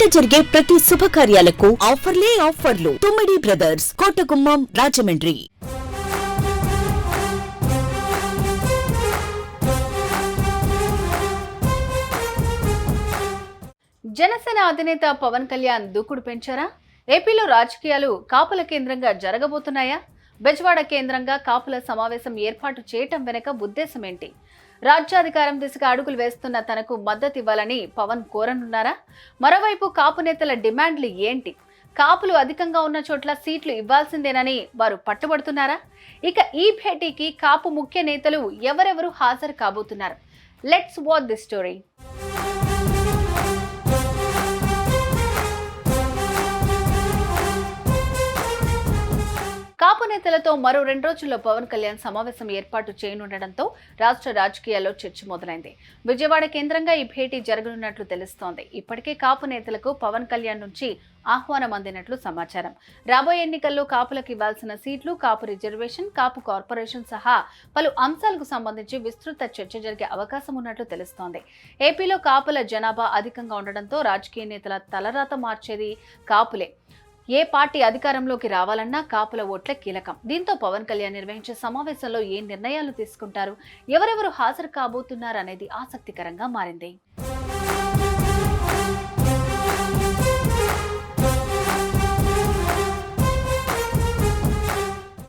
ఇంట జరిగే ప్రతి శుభకార్యాలకు ఆఫర్లే ఆఫర్లు. తుమ్మిడి బ్రదర్స్ కోటగుమ్మం రాజమండ్రి. జనసేన అధినేత పవన్ కళ్యాణ్ దూకుడు పెంచారా? ఏపీలో రాజకీయాలు కాపుల కేంద్రంగా జరగబోతున్నాయా? బెజవాడ కేంద్రంగా కాపుల సమావేశం ఏర్పాటు చేయటం వెనుక ఉద్దేశం ఏంటి? రాజ్యాధికారం దిశగా అడుగులు వేస్తున్న తనకు మద్దతు ఇవ్వాలని పవన్ కోరనున్నారా? మరోవైపు కాపు నేతల డిమాండ్లు ఏంటి? కాపులు అధికంగా ఉన్న చోట్ల సీట్లు ఇవ్వాల్సిందేనని వారు పట్టుబడుతున్నారా? ఇక ఈ భేటీకి కాపు ముఖ్య నేతలు ఎవరెవరు హాజరు కాబోతున్నారు? Let's watch the story Kapu నేతలతో మరో రెండు రోజుల్లో పవన్ కళ్యాణ్ సమావేశం ఏర్పాటు చేయనుండటంతో రాష్ట్ర రాజకీయాల్లో చర్చ మొదలైంది. విజయవాడ కేంద్రంగా ఈ భేటీ జరగనున్నట్లు తెలుస్తోంది. ఇప్పటికే కాపు నేతలకు పవన్ కళ్యాణ్ నుంచి ఆహ్వానం అందినట్లు సమాచారం. రాబోయే ఎన్నికల్లో కాపులకు ఇవ్వాల్సిన సీట్లు కాపు రిజర్వేషన్ కాపు కార్పొరేషన్ సహా పలు అంశాలకు సంబంధించి విస్తృత చర్చ జరిగే అవకాశం ఉన్నట్లు తెలుస్తోంది. ఏపీలో కాపుల జనాభా అధికంగా ఉండడంతో రాజకీయ నేతల తలరాత మార్చేది కాపులే. ఏ పార్టీ అధికారంలోకి రావాలన్నా కాపుల ఓట్ల కీలకం. దీంతో పవన్ కళ్యాణ్ నిర్వహించే సమావేశంలో ఏ నిర్ణయాలు తీసుకుంటారు? ఎవరెవరు హాజరు కాబోతున్నారు అనేది ఆసక్తికరంగా మారింది.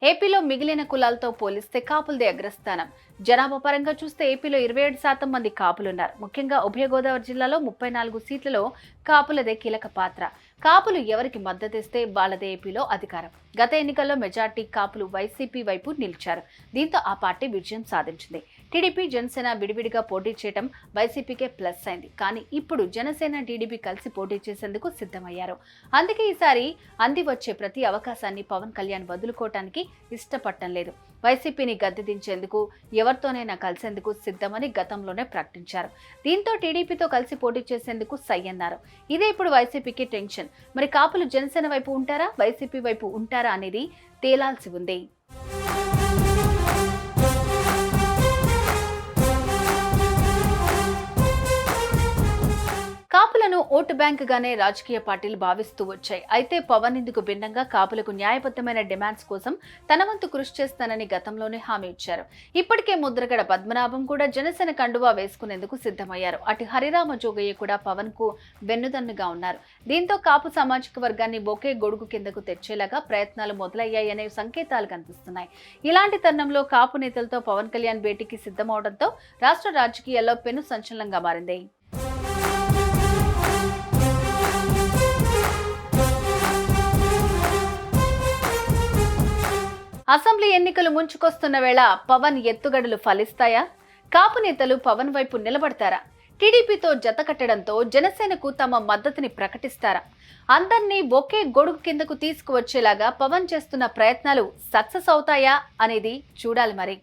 ఏపీలో మిగిలిన కులాలతో పోలిస్తే కాపులదే అగ్రస్థానం. జనాభా పరంగా చూస్తే ఏపీలో ఇరవై ఏడు శాతం మంది కాపులున్నారు. ముఖ్యంగా ఉభయ గోదావరి జిల్లాలో ముప్పై నాలుగు సీట్లలో కాపులదే కీలక పాత్ర. కాపులు ఎవరికి మద్దతిస్తే వాళ్ళదే ఏపీలో అధికారం. గత ఎన్నికల్లో మెజార్టీ కాపులు వైసీపీ వైపు నిలిచారు. దీంతో ఆ పార్టీ విజయం సాధించింది. టీడీపీ జనసేన విడివిడిగా పోటీ చేయడం వైసీపీకే ప్లస్ అయింది. కానీ ఇప్పుడు జనసేన టీడీపీ కలిసి పోటీ చేసేందుకు సిద్ధమయ్యారు. అందుకే ఈసారి అంది వచ్చే ప్రతి అవకాశాన్ని పవన్ కళ్యాణ్ వదులుకోవటానికి ఇష్టపడటం లేదు. వైసీపీని గద్దెదించేందుకు ఎవరితోనైనా కలిసేందుకు సిద్ధమని గతంలోనే ప్రకటించారు. దీంతో టీడీపీతో కలిసి పోటీ చేసేందుకు సై అన్నారు. ఇదే ఇప్పుడు వైసీపీకి టెన్షన్. మరి కాపులు జనసేన వైపు ఉంటారా? వైసీపీ వైపు ఉంటారా అనేది తేలాల్సి ఉంది. ఓటు బ్యాంకుగానే రాజకీయ పార్టీలు భావిస్తూ వచ్చాయి. అయితే పవన్ ఇందుకు భిన్నంగా కాపులకు న్యాయబద్ధమైన డిమాండ్స్ కోసం తన వంతు కృషి చేస్తానని గతంలోనే హామీ ఇచ్చారు. ఇప్పటికే ముద్రగడ పద్మనాభం కూడా జనసేన కండువా వేసుకునేందుకు సిద్ధమయ్యారు. అటు హరిరామ జోగయ్య కూడా పవన్కు వెన్నుదన్నుగా ఉన్నారు. దీంతో కాపు సామాజిక వర్గాన్ని బొకే గొడుగు కిందకు తెచ్చేలాగా ప్రయత్నాలు మొదలయ్యాయనే సంకేతాలు కనిపిస్తున్నాయి. ఇలాంటి తరుణంలో కాపు నేతలతో పవన్ కళ్యాణ్ భేటీకి సిద్ధమవడంతో రాష్ట్ర రాజకీయాల్లో పెను సంచలనంగా మారింది. అసెంబ్లీ ఎన్నికలు ముంచుకొస్తున్న వేళ పవన్ ఎత్తుగడలు ఫలిస్తాయా? కాపు నేతలు పవన్ వైపు నిలబడతారా? టీడీపీతో జతకట్టడంతో జనసేనకు తమ మద్దతుని ప్రకటిస్తారా? అందర్నీ ఒకే గొడుగు కిందకు తీసుకువచ్చేలాగా పవన్ చేస్తున్న ప్రయత్నాలు సక్సెస్ అవుతాయా అనేది చూడాలి మరి.